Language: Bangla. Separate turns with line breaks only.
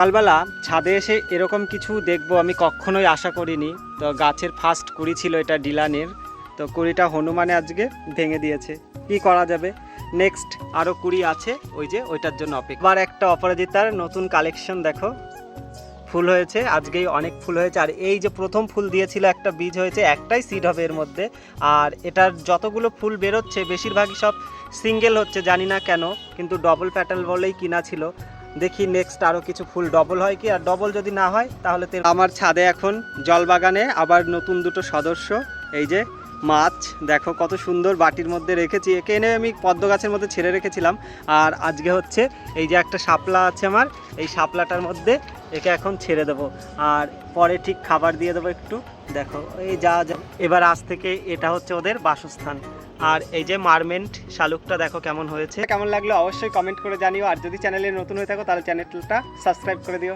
সকালবেলা ছাদে এসে এরকম কিছু দেখব আমি কখনোই আশা করিনি। তো গাছের ফার্স্ট কুড়ি ছিল এটা ডিলানের। তো কুড়িটা হনুমানে আজকে ভেঙে দিয়েছে। কি করা যাবে? নেক্সট আরও কুড়ি আছে, ওই যে ওইটার জন্য অপেক্ষা। আবার একটা অপরাজিতার নতুন কালেকশন দেখো। ফুল হয়েছে, আজকেই অনেক ফুল হয়েছে। আর এই যে প্রথম ফুল দিয়েছিল একটা বীজ হয়েছে, একটাই সিড হবে এর মধ্যে। আর এটার যতগুলো ফুল বেরোচ্ছে, বেশিরভাগই সব সিঙ্গেল হচ্ছে, জানি না কেন। কিন্তু ডবল প্যাটাল বলেই কিনা ছিল। দেখি নেক্সট আরও কিছু ফুল ডবল হয় কি? আর ডবল যদি না হয়, তাহলে আমার ছাদে এখন জলবাগানে আবার নতুন দুটো সদস্য। এই যে মাছ, দেখো কত সুন্দর বাটির মধ্যে রেখেছি। একে এনে আমি পদ্ম গাছের মধ্যে ছেড়ে রেখেছিলাম। আর আজকে হচ্ছে এই যে একটা শাপলা আছে আমার, এই শাপলাটার মধ্যে একে এখন ছেড়ে দেবো। আর পরে ঠিক খাবার দিয়ে দেবো একটু। দেখো, এই যা যা এবার আজ থেকে এটা হচ্ছে ওদের বাসস্থান। আর এই যে মারমেন্ট শালুকটা দেখো কেমন হয়েছে। কেমন লাগল অবশ্যই কমেন্ট করে জানিও। আর যদি চ্যানেলে নতুন হয়ে থাকো, তাহলে চ্যানেলটা সাবস্ক্রাইব করে দিও।